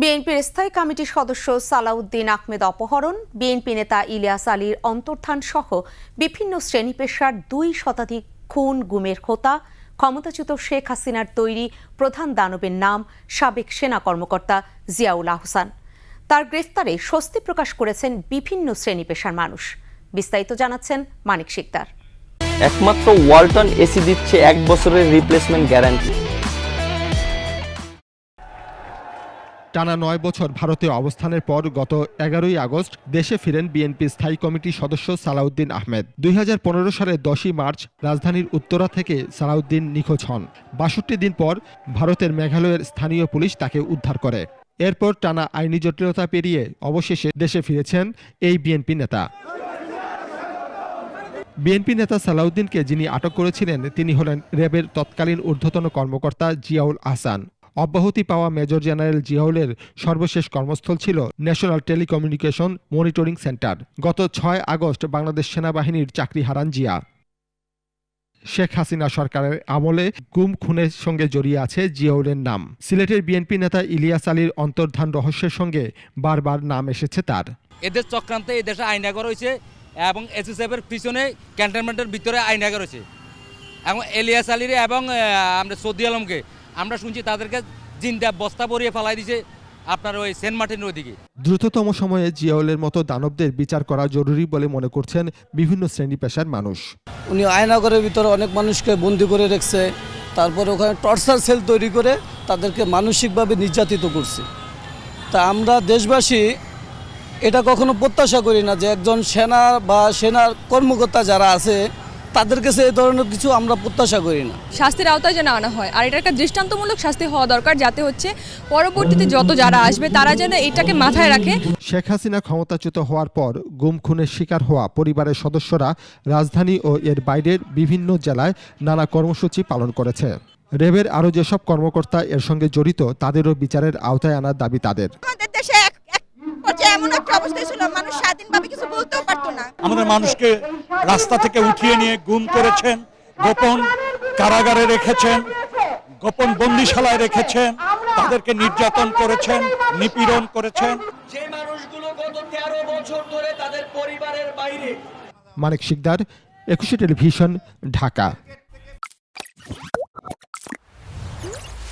বিএনপির স্থায়ী কমিটির সদস্য সালাউদ্দিন আহমেদ অপহরণ। বিএনপি নেতা ইলিয়াস আলীর অন্তর্ধান সহ বিভিন্ন শ্রেণি পেশার দুই শতাধিক খুন, গুমের হোতা ক্ষমতাচ্যুত শেখ হাসিনার তৈরি প্রধান দানবের নাম, সাবেক সেনা কর্মকর্তা জিয়াউল আহসান। তার গ্রেফতারে স্বস্তি প্রকাশ করেছেন বিভিন্ন শ্রেণি পেশার মানুষ। বিস্তারিত জানাচ্ছেন মানিক শিকদার। একমাত্র ওয়ালটন এসি দিচ্ছে এক বছরের রিপ্লেসমেন্ট গ্যারান্টি টানা নয় বছর ভারতে অবস্থানের পর গত এগারোই আগস্ট দেশে ফিরেন বিএনপি স্থায়ী কমিটির সদস্য সালাউদ্দিন আহমেদ। দুই হাজার পনেরো সালের দশই মার্চ রাজধানীর উত্তরা থেকে সালাউদ্দিন নিখোঁজ হন। বাষট্টি দিন পর ভারতের মেঘালয়ের স্থানীয় পুলিশ তাকে উদ্ধার করে। এরপর টানা আইনি জটিলতা পেরিয়ে অবশেষে দেশে ফিরেছেন এই বিএনপি নেতা। বিএনপি নেতা সালাউদ্দিনকে যিনি আটক করেছিলেন, তিনি হলেন র্যাবের তৎকালীন ঊর্ধ্বতন কর্মকর্তা জিয়াউল আহসান। অব্যাহতি পাওয়া মেজর জেনারেল জিয়াউলের সর্বশেষ কর্মস্থল ছিল ন্যাশনাল টেলিকমিউনিকেশন মনিটরিং সেন্টার। গত ছয় আগস্ট বাংলাদেশ সেনাবাহিনীর চাকরি হারান জিয়া। শেখ হাসিনা সরকারের আমলে গুম খুনের সঙ্গে জড়িয়ে আছে জিয়াউলের নাম। সিলেটের বিএনপি নেতা ইলিয়াস আলীর অন্তর্ধান রহস্যের সঙ্গে বারবার নাম এসেছে তার। এদের চক্রান্তে এই দেশে আইনাগর হয়েছে এবং এসএসএফের পিছনে ক্যান্টনমেন্টের ভিতরে আইনাগর হয়েছে। এবং এলিয়াস আলীর এবং আমরা সৌদি আলমকে আমরা শুনছি তাদেরকে জিন্দা বস্তা ভরিয়ে ফেলাই দিছে আপনার ওই সেন্ট মার্টিনের ওইদিকে। দ্রুততম সময়ে জিয়াউলের মতো দানবদের বিচার করা জরুরি বলে মনে করছেন বিভিন্ন শ্রেণি পেশার মানুষ। উনি আয়নাগরের ভিতরে অনেক মানুষকে বন্দি করে রেখেছে তারপরে ওখানে টর্চার সেল তৈরি করে তাদেরকে মানসিকভাবে নির্যাতিত করছে। তা আমরা দেশবাসী এটা কখনো প্রত্যাশা করি না যে একজন সেনা বা সেনার কর্মকর্তা যারা আছে তাদের কাছে এই ধরনের কিছু আমরা প্রত্যাশা করি না। শাস্তির আওতায় যেন আনা হয়। আর এটা একটা দৃষ্টান্তমূলক শাস্তি হওয়া দরকার যাতে হচ্ছে পরবর্তীতে যত যারা আসবে তারা যেন এটাকে মাথায় রাখে। শেখ হাসিনা ক্ষমতাচ্যুত হওয়ার পর গুম খুনের শিকার হওয়া পরিবারের সদস্যরা রাজধানী ও এর বাইরের বিভিন্ন জেলায় নানা কর্মসূচি পালন করেছে। রেবের আরও যেসব কর্মকর্তা এর সঙ্গে জড়িত তাদেরও বিচারের আওতায় আনার দাবি তাদের। আমাদের দেশে এক এক পর্যায়ে এমন একটা অবস্থা ছিল মানুষ স্বাধীনভাবে কিছু বলতেও পারতো না। আমাদের মানুষকে রাস্তা থেকে উঠিয়ে নিয়ে গুম করেছেন গোপন কারাগারে রেখেছেন গোপন বন্দিশালায় রেখেছেন তাদেরকে নির্যাতন করেছেন নিপীড়ন করেছেন। যে মানুষগুলো গত তেরো বছর ধরে তাদের পরিবারের বাইরে। মানিক শিকদার একুশে টেলিভিশন ঢাকা।